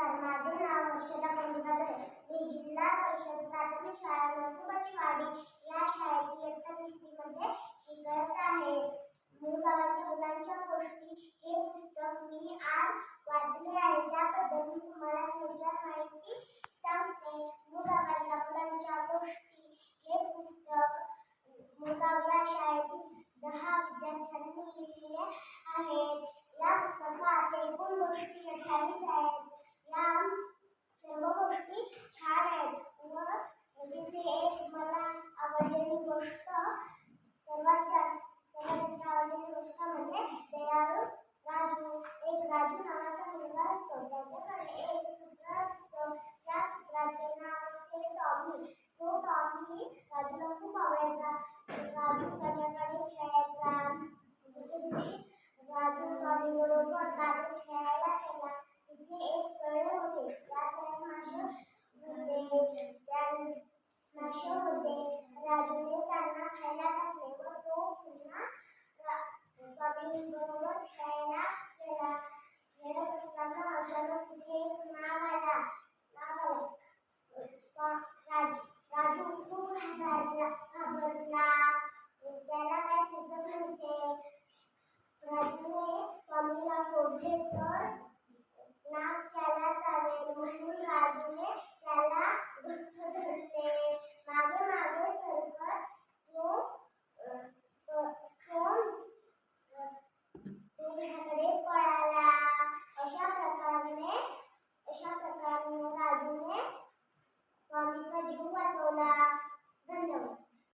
माझे नाव हर्षदा पंडितादरे मी जिल्हा परिषद प्राथमिक शाळा नरसोबाची वाडी या शाळेत इयत्ता तिसरीमध्ये शिकत आहे. मूळ गावाच्या मुलांच्या गोष्टी हे पुस्तक मी आज वाचले आहे. त्याबद्दल मी तुम्हाला थोडक्यात माहिती सांगते. मूळ गावाच्या मुलांच्या गोष्टी हे पुस्तक मुळगाव या शाळेतील दहा विद्यार्थ्यांनी लिहिले आहेत या पुस्तकात एकूण गोष्टी बरोबर खेळायला गेला. तिथे एक तळे होते. त्या तळ्यात मासे होते. त्या मासे होते. राजूने त्यांना खायला टाकले व तो पुन्हा बरोबर खेळायला ओझे तर नाक त्याला चावेल म्हणून राजूने त्याला घट्ट धरले. मागे मागे सरकत तो तो तुझ्याकडे पळाला. अशा प्रकारे अशा प्रकारे राजूने स्वामीचा जीव वाचवला.